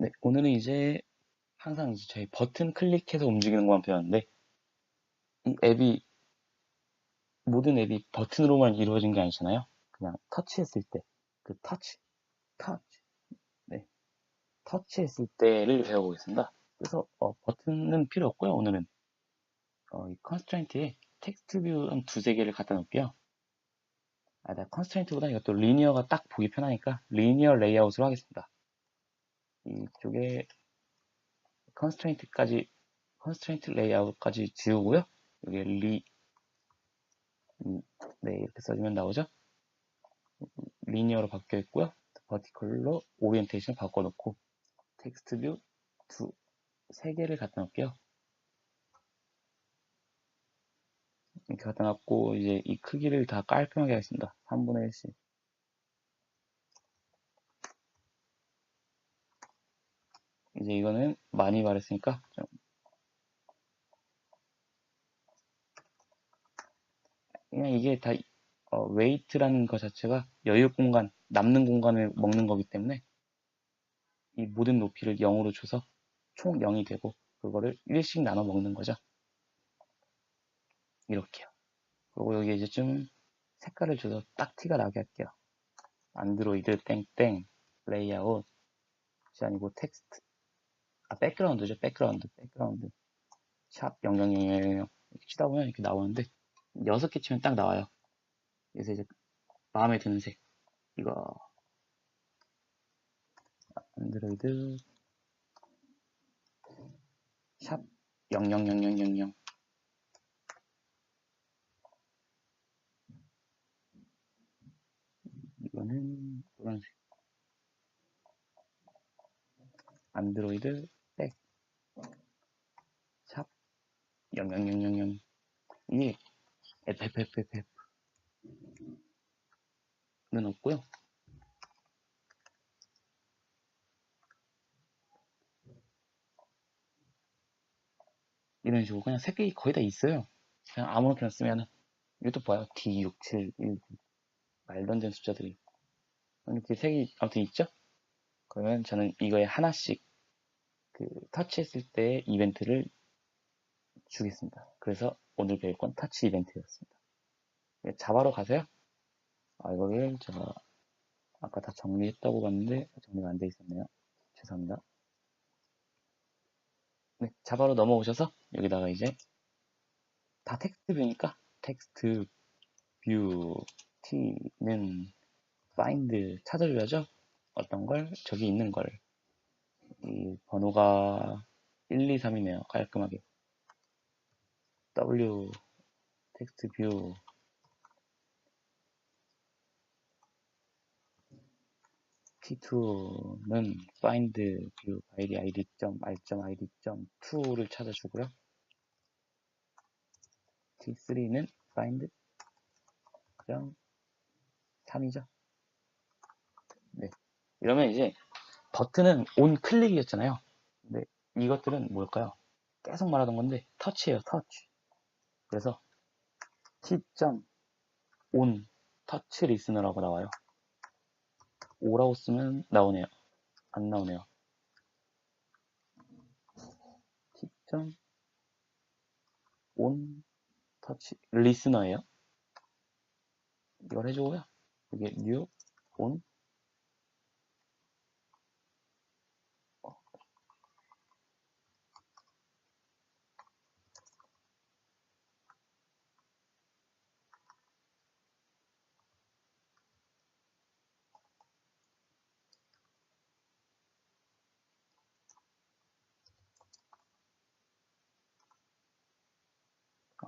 네, 오늘은 이제 항상 이제 저희 버튼 클릭해서 움직이는 것만 배웠는데 이 앱이 모든 앱이 버튼으로만 이루어진 게 아니잖아요. 그냥 터치했을 때 그 터치, 터치, 네, 터치했을 때를 배워보겠습니다. 그래서 어, 버튼은 필요 없고요. 오늘은 어, 이 컨스트레인트에 텍스트 뷰 한 두세 개를 갖다 놓을게요. 아, 나 컨스트레인트보다 이것도 리니어가 딱 보기 편하니까 리니어 레이아웃으로 하겠습니다. 이쪽에 컨스트레인트까지 컨스트레인트 레이아웃까지 지우고요. 여기 리 음, 네, 이렇게 써주면 나오죠? 리니어로 바뀌어 있고요. 버티컬로 오리엔테이션 바꿔 놓고 텍스트 뷰 두, 세 개를 갖다 놓을게요. 이렇게 갖다 놨고 이제 이 크기를 다 깔끔하게 하겠습니다. 3분의 1씩. 이제 이거는 많이 말했으니까 좀 그냥 이게 다 어, 웨이트라는 것 자체가 여유 공간, 남는 공간을 먹는 거기 때문에 이 모든 높이를 0으로 줘서 총 0이 되고 그거를 1씩 나눠 먹는 거죠. 이렇게요. 그리고 여기 이제 좀 색깔을 줘서 딱 티가 나게 할게요. 안드로이드 땡땡 레이아웃 이 아니고 텍스트 아 백그라운드죠 백그라운드. 백그라운드. 샵 0000 이렇게 치다 보면 이렇게 나오는데 여섯 개 치면 딱 나와요. 그래서 이제 마음에 드는 색. 이거. 안드로이드. 샵 000000 이거는 노란색. 안드로이드 백 샵 000000 이게 FFFF 는 없고요. 이런 식으로 그냥 색이 거의 다 있어요. 그냥 아무렇게나 쓰면은 이것도 봐요. D671 말도 안 되는 숫자들이 이렇게 색이 아무튼 있죠? 그러면 저는 이거에 하나씩 그 터치했을 때 이벤트를 주겠습니다. 그래서 오늘 배울 건 터치 이벤트였습니다. 자바로 가세요. 아, 이거를 제가 아까 다 정리했다고 봤는데 정리가 안 돼 있었네요. 죄송합니다. 네, 자바로 넘어오셔서 여기다가 이제 다 텍스트 뷰니까 텍스트 뷰 t는 find 찾아줘야죠. 어떤 걸 저기 있는 걸 이 번호가 1, 2, 3이네요. 깔끔하게 w 텍스트 뷰 t2는 find view id id.r.id.2를 찾아주고요. t3는 find 3이죠. 네. 이러면 이제 버튼은 온 클릭이었잖아요. 근데 이것들은 뭘까요? 계속 말하던 건데 터치예요, 터치. 그래서 t.on 터치 리스너라고 나와요. 오라고 쓰면 나오네요. 안 나오네요. t.on 터치 리스너예요. 이걸 해주고요. 이게 new on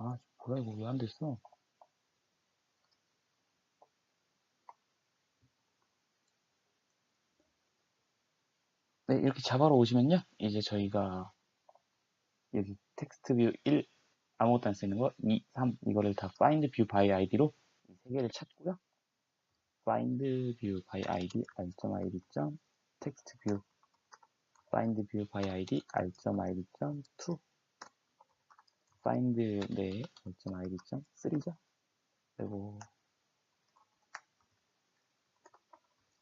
아, 뭐야, 이거 왜 안 됐어? 네, 이렇게 자바로 오시면요. 이제 저희가 여기 텍스트 뷰 1, 아무것도 안 쓰는 거, 2, 3, 이거를 다 find view by id로 세 개를 찾고요. find view by id, r.id. text view, find view by id, r.id.2 find 네 r.id.3죠. 그리고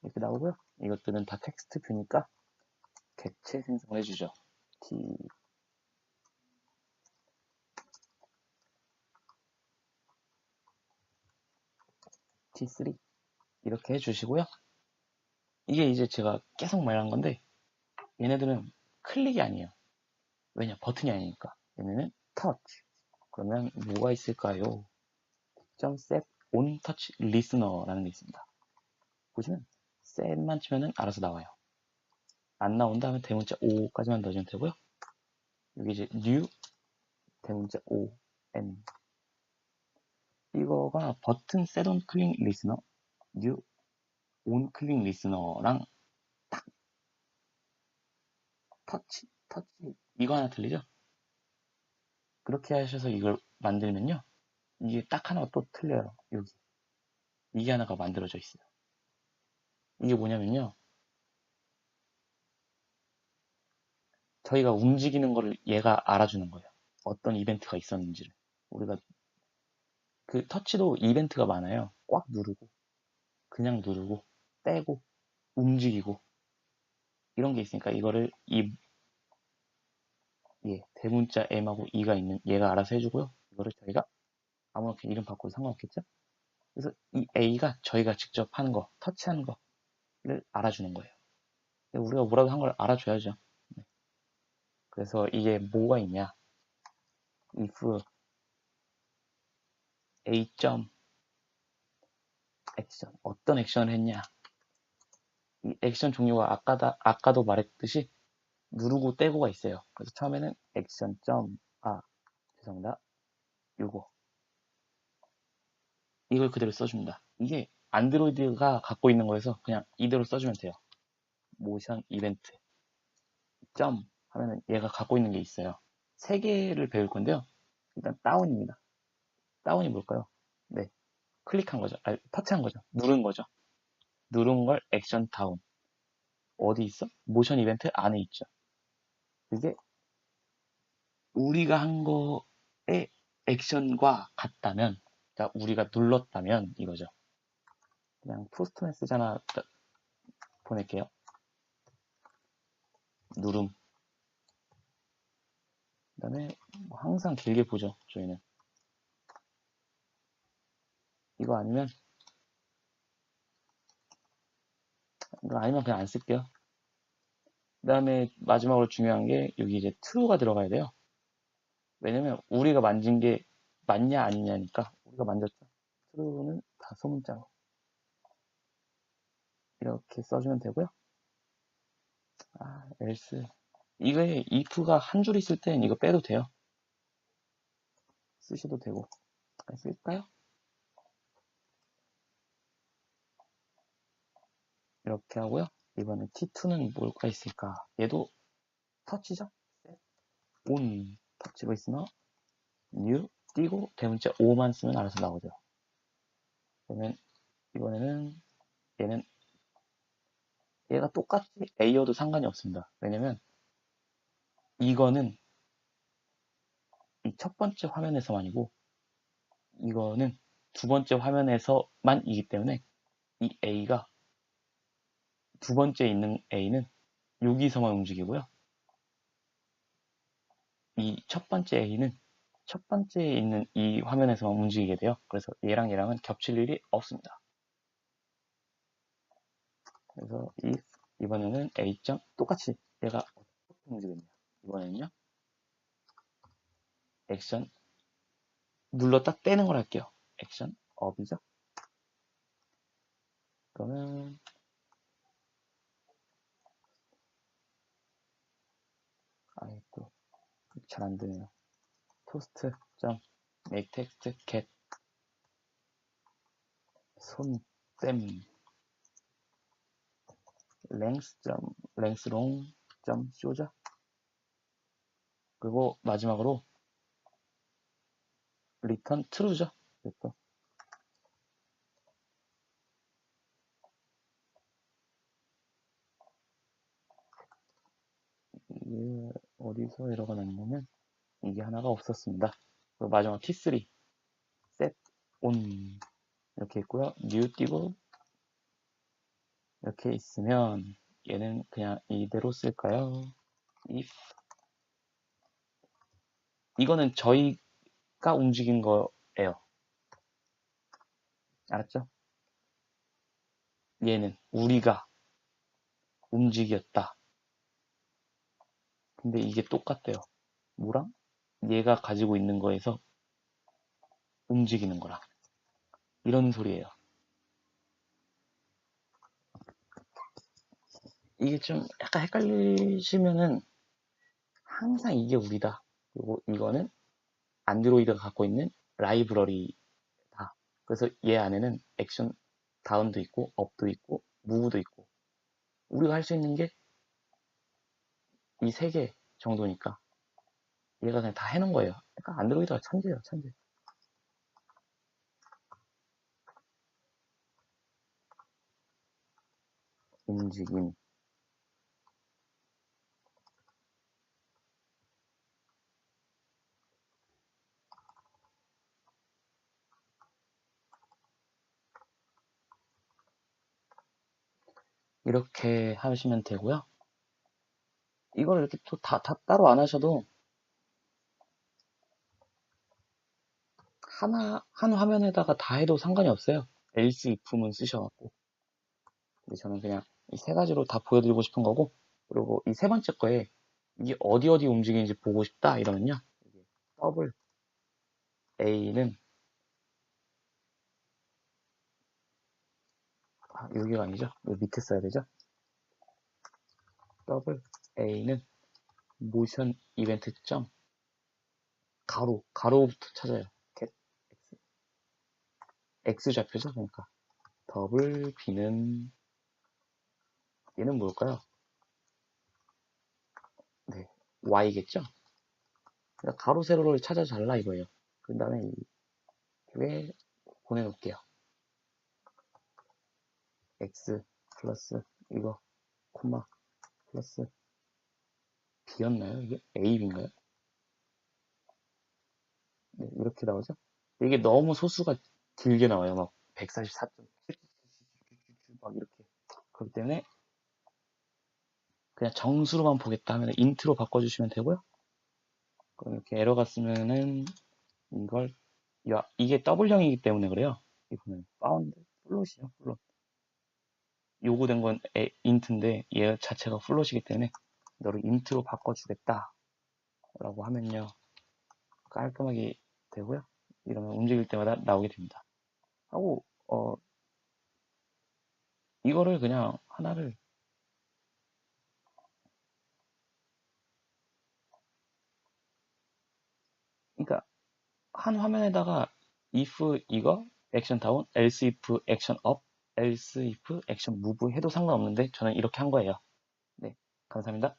이렇게 나오고요. 이것들은 다 텍스트 뷰니까 객체 생성을 해주죠. t t3 이렇게 해주시고요. 이게 이제 제가 계속 말한 건데 얘네들은 클릭이 아니에요. 왜냐 버튼이 아니니까 얘네는 터치 그러면 뭐가 있을까요? .set on touch listener라는 게 있습니다. 보시면 set만 치면은 알아서 나와요. 안 나온다 하면 대문자 5까지만 넣어주면 되고요. 여기 이제 new 대문자 O N 이거가 버튼 set on click listener new on click listener랑 딱 터치 터치 이거 하나 틀리죠? 그렇게 하셔서 이걸 만들면요. 이게 딱 하나가 또 틀려요. 여기. 이게 하나가 만들어져 있어요. 이게 뭐냐면요. 저희가 움직이는 거를 얘가 알아주는 거예요. 어떤 이벤트가 있었는지를. 우리가 그 터치도 이벤트가 많아요. 꽉 누르고, 그냥 누르고, 떼고, 움직이고 이런 게 있으니까 이거를 이 예, 대문자 M하고 E가 있는 얘가 알아서 해주고요. 이거를 저희가 아무렇게 이름 바꿔도 상관없겠죠? 그래서 이 A가 저희가 직접 하는 거, 터치하는 거를 알아주는 거예요. 우리가 뭐라도 한 걸 알아줘야죠. 네. 그래서 이게 뭐가 있냐? if A. 액션 어떤 액션을 했냐? 이 액션 종류가 아까다, 아까도 말했듯이 누르고 떼고가 있어요. 그래서 처음에는 액션 점, 아, 죄송합니다. 요거. 이걸 그대로 써줍니다. 이게 안드로이드가 갖고 있는 거여서 그냥 이대로 써주면 돼요. 모션 이벤트. 점 하면은 얘가 갖고 있는 게 있어요. 세 개를 배울 건데요. 일단 다운입니다. 다운이 뭘까요? 네. 클릭한 거죠. 아니, 터치한 거죠. 누른 거죠. 누른 걸 액션 다운. 어디 있어? 모션 이벤트 안에 있죠. 그게 우리가 한 거의 액션과 같다면, 자, 우리가 눌렀다면 이거죠. 그냥 포스트 메시지 하나 보낼게요. 누름. 그 다음에 뭐 항상 길게 보죠, 저희는. 이거 아니면 이거 아니면 그냥 안 쓸게요. 그 다음에 마지막으로 중요한 게 여기 이제 true가 들어가야 돼요. 왜냐면 우리가 만진 게 맞냐 아니냐니까 우리가 만졌죠. true는 다 소문자로 이렇게 써주면 되고요. 아, else 이거에 if가 한 줄 있을 땐 이거 빼도 돼요. 쓰셔도 되고 쓸까요? 이렇게 하고요. 이번에 T2는 뭘까 있을까? 얘도 터치죠? 온 터치가 있으나 new 띄고 대문자 5만 쓰면 알아서 나오죠. 그러면 이번에는 얘는 얘가 똑같이 A여도 상관이 없습니다. 왜냐면 이거는 이 첫 번째 화면에서만이고 이거는 두 번째 화면에서만이기 때문에 이 A가 두 번째 있는 A는 여기서만 움직이고요. 이 첫 번째 A는 첫 번째에 있는 이 화면에서만 움직이게 돼요. 그래서 얘랑 얘랑은 겹칠 일이 없습니다. 그래서 이 이번에는 A. 점 똑같이 얘가 어떻게 움직이냐 이번에는요. 액션 눌렀다 떼는 걸 할게요. 액션 업이죠. 그러면 아이 또잘 안되네요 토스트 점 make text get 손땜 length 점 length long 점 쇼자 그리고 마지막으로 return true죠 이것도 이게 어디서 에러가 났냐면 이게 하나가 없었습니다. 그리고 마지막 T3 set on 이렇게 있고요. new 띄고 이렇게 있으면 얘는 그냥 이대로 쓸까요? if 이거는 저희가 움직인 거예요. 알았죠? 얘는 우리가 움직였다. 근데 이게 똑같대요. 뭐랑? 얘가 가지고 있는 거에서 움직이는 거랑. 이런 소리예요. 이게 좀 약간 헷갈리시면은 항상 이게 우리다. 그리고 이거는 안드로이드가 갖고 있는 라이브러리다. 그래서 얘 안에는 액션 다운도 있고 업도 있고 무브도 있고 우리가 할 수 있는 게 이 세 개 정도니까 얘가 그냥 다 해놓은 거예요. 그러니까 안드로이드가 천재예요, 천재. 움직임 이렇게 하시면 되고요. 이걸 이렇게 또 다, 다 따로 안 하셔도 하나, 한 화면에다가 다 해도 상관이 없어요. else if문 쓰셔갖고. 근데 저는 그냥 이 세 가지로 다 보여드리고 싶은 거고, 그리고 이 세 번째 거에 이게 어디 어디 움직이는지 보고 싶다 이러면요. 더블 A는 아, 여기가 아니죠? 여기 밑에 써야 되죠? 더블 A는 모션 이벤트 점 가로 가로부터 찾아요. 겟 X X 좌표죠, 그러니까 더블 B는 얘는 뭘까요? 네, Y겠죠? 그러니까 가로 세로를 찾아 잘라 이거예요. 그 다음에 이왜 보내놓을게요. x 플러스 이거 콤마 플러스 b였나요? 이게 a, b인가요? 네, 이렇게 나오죠? 이게 너무 소수가 길게 나와요. 막 144.7, 막 이렇게. 그렇기 때문에 그냥 정수로만 보겠다 하면 인트로 바꿔주시면 되고요. 그럼 이렇게 에러가 쓰면은 이걸 야, 이게 더블형이기 때문에 그래요. 이거는 파운드 플롯이요, 플롯. 요구된 건 에, 인트인데 얘 자체가 플롯이기 때문에 너를 인트로 바꿔주겠다 라고 하면요 깔끔하게 되고요 이러면 움직일 때마다 나오게 됩니다 하고 어 이거를 그냥 하나를 그러니까 한 화면에다가 if 이거 액션 다운 else if 액션 업 else if 액션 move 해도 상관없는데 저는 이렇게 한 거예요. 네, 감사합니다.